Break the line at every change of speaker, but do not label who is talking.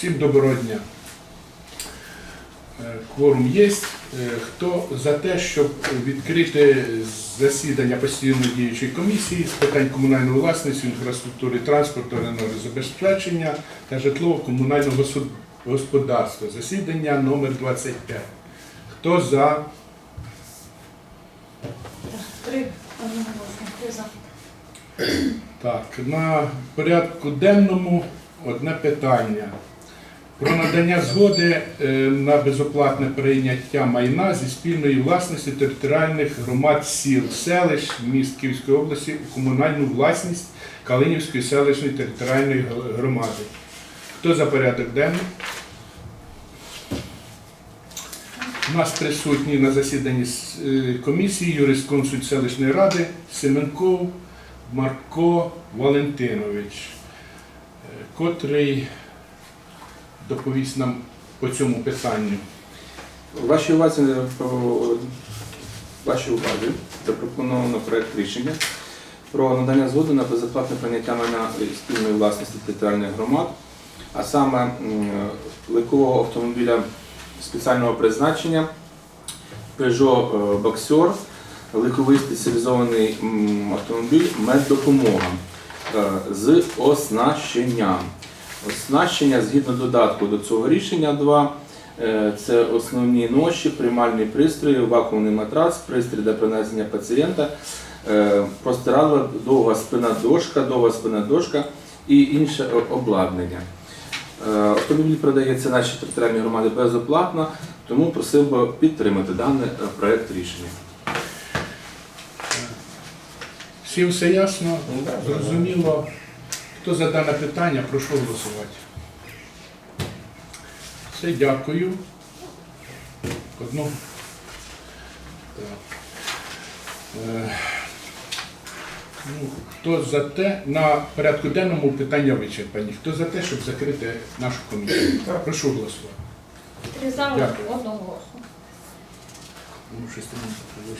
Всім доброго дня. Е, Кворум є. Е, Хто за те, щоб відкрити засідання постійно діючої комісії з питань комунальної власності, інфраструктури, транспорту, енергозабезпечення та житлово-комунального господарства. Засідання номер 25. Хто за?
Три одноголосно. За.
Так, на порядку денному одне питання. Про надання згоди е, на безоплатне прийняття майна зі спільної власності територіальних громад сіл, селищ міст Київської області у комунальну власність Калинівської селищної територіальної громади. Хто за порядок денний? У нас присутні на засіданні е, комісії юрисконсульт селищної ради Семенков Марко Валентинович, е, котрий доповість нам по цьому питанню.
Вашій увазі е, вашій увазі запропоновано проект рішення про надання згоди на безоплатне прийняття майна спільної власності територіальних громад, а саме легкового автомобіля спеціального призначення Peugeot е, Boxer, легковий спеціалізований автомобіль меддопомога е, з оснащенням. Оснащення згідно додатку до цього рішення 2 Е, Це основні ноші, приймальні пристрої, вакуумний матрац, пристрій для принесення пацієнта, е, простирадла, довга спина дошка, довга спина дошка і інше обладнання. Е, Автомобіль продається нашій територіальній громаді безоплатно, тому просив би підтримати даний проект рішення.
Всім все ясно? Зрозуміло. Хто за дане питання, прошу голосувати. Все, дякую. Одну. Так. Е, Ну, хто за те, на порядку денному питання вичерпані. Хто за те, щоб закрити нашу комісію? Прошу голосувати.
Три за
Дякую.
одноголосно.
Ну, щось там не.